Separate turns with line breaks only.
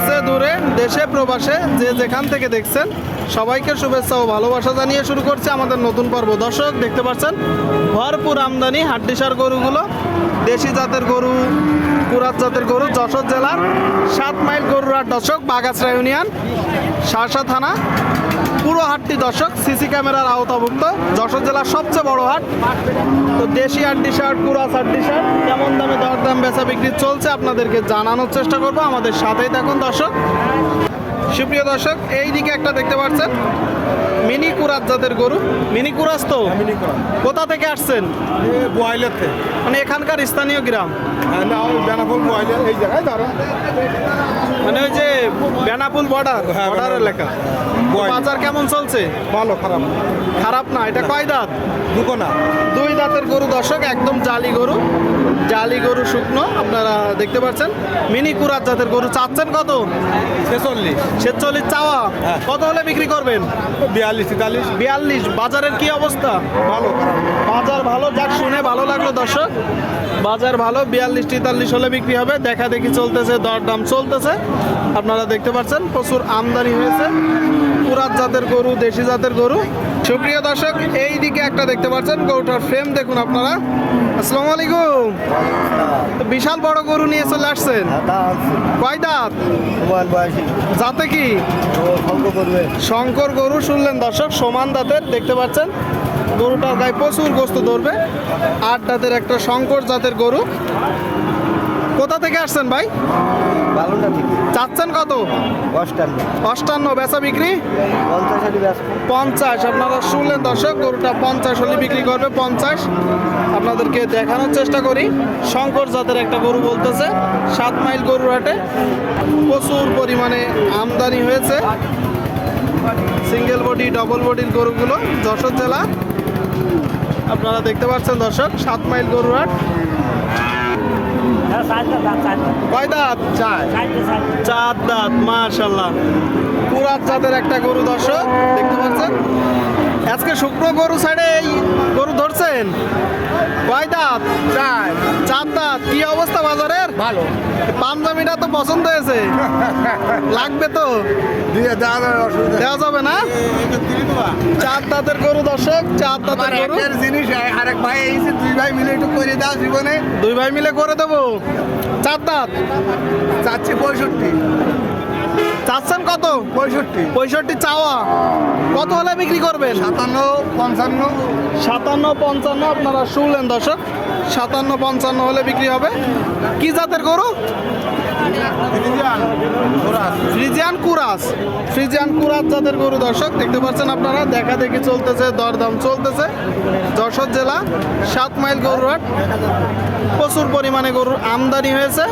কাছে দূরে দেশে প্রবাসে যে যেখান থেকে দেখছেন। সবাইকে শুভেচ্ছা ও ভালোবাসা জানিয়ে শুরু করছে আমাদের নতুন পর্ব। দর্শক, দেখতে পাচ্ছেন? ভরপুর আমদানি হাড্ডিসার গরুগুলো, দেশি জাতের গরু কুরাত জাতের গরু, যশোর জেলার সাত মাইল গরুর হাট দর্শক, বাগাছড়া ইউনিয়ন শার্শা থানা, পুরো হাটটি দর্শক, সিসি ক্যামেরার আওতাভুক্ত, যশোর জেলার সবচেয়ে বড় হাট। তো দেশি হাড্ডি শার্ট কুরাস হাড্ডি শার্ট কেমন দামে দরদাম বেচা বিক্রি চলছে আপনাদেরকে জানানোর চেষ্টা করব। আমাদের সাথেই থাকুন দর্শক। সুপ্রিয় দর্শক এই দিকে একটা দেখতে পাচ্ছেন মিনি কুরাত জাতের গরু। মিনি কুরাস তো কোথা থেকে আসছেন?
থেকে।
মানে এখানকার স্থানীয় গ্রাম?
হ্যাঁ, এই জায়গায়
মানে ওই যে বেনাপুল বর্ডার
হ্যাঁ,
বর্ডার। এলাকা। বাজার কেমন চলছে?
ভালো খারাপ।
খারাপ না এটা কয় দাঁত?
দুটো না
দুই দাঁতের গরু দর্শক একদম জালি গরু। জালি গরু শুকনো আপনারা দেখতে পাচ্ছেন। মিনি কুরাত জাতের গরু চাচ্ছেন কত?
ছেচল্লিশ।
ছেচল্লিশ চাওয়া।
হ্যাঁ।
কত হলে বিক্রি করবেন?
বিয়াল্লিশ তেতাল্লিশ।
বিয়াল্লিশ। বাজারের কি অবস্থা?
ভালো।
বাজার ভালো যাক শুনে ভালো লাগল দর্শক। বাজার ভালো বিয়াল্লিশ তেতাল্লিশ হলে বিক্রি হবে। দেখা দেখি চলতেছে দরদাম চলতেছে। আপনারা দেখতে পাচ্ছেন প্রচুর আমদানি হয়েছে। পুরাত জাতের গরু দেশি জাতের গরু। সুপ্রিয় দর্শক এই দিকে একটা দেখতে পাচ্ছেন গরুটার ফ্রেম দেখুন আপনারা। আসসালামু আলাইকুম। বিশাল বড় গরু নিয়ে চলে আসছেন। কয় দাঁত? যাতে কি? শঙ্কর গরু শুনলেন দর্শক সমান দাঁতের দেখতে পাচ্ছেন। গরুটার গায়ে প্রচুর গোস্ত ধরবে। আট দাঁতের একটা শঙ্কর জাতের গরু। কোথা থেকে আসছেন ভাই? চাচ্ছেন কত?
অষ্টান্ন।
অষ্টান্ন বেচা বিক্রি?
পঞ্চাশ
পঞ্চাশ আপনারা শুনলেন দর্শক গরুটা পঞ্চাশ হলে বিক্রি করবে পঞ্চাশ। আপনাদেরকে দেখানোর চেষ্টা করি। শঙ্কর জাতের একটা গরু বলতেছে সাত মাইল গরুর হাটে। প্রচুর পরিমাণে আমদানি হয়েছে। সিঙ্গেল বডি ডবল বডির গরুগুলো যশোর জেলা। আপনারা দেখতে পাচ্ছেন দর্শক সাত মাইল গরুর হাট। দাঁত? চাঁদের একটা গরু দেখতে পাচ্ছেন? আজকে শুক্র গরু সাইডে এই গরু ধরছেন। কয় দাঁত? চার। চার দাঁত কি অবস্থা বাজারের?
ভালো।
পাঞ্জাবিটা তো পছন্দ হয়েছে। লাগবে তো।
দিয়ে দেওয়া যাবে অসুবিধা
দেওয়া যাবে না? চার দাঁতের গরু দর্শক চার দাঁতের গরু।
জিনিস আরেক ভাই এসে দুই ভাই মিলে একটু করে দাও জীবনে।
দুই ভাই মিলে করে দেবো। চার দাঁত
চাচ্ছি পঁয়ষট্টি।
চাচ্ছেন কত?
পঁয়ষট্টি।
পঁয়ষট্টি চাওয়া। কত হলে বিক্রি করবেন?
সাতান্ন পঞ্চান্ন।
সাতান্ন পঞ্চান্ন আপনারা শুনলেন দর্শক। সাতান্ন, পঞ্চান্ন হলে বিক্রি হবে। কি জাতের গরু? ফ্রিজিয়ান কুরাস। ফ্রিজিয়ান কুরাস জাতের গরু, দর্শক, দেখতে পাচ্ছেন আপনারা, দেখা দেখি চলতেছে, দরদাম চলতেছে। যশোর জেলা, সাত মাইল গরুর হাট প্রচুর পরিমাণে গরুর আমদানি হয়েছে।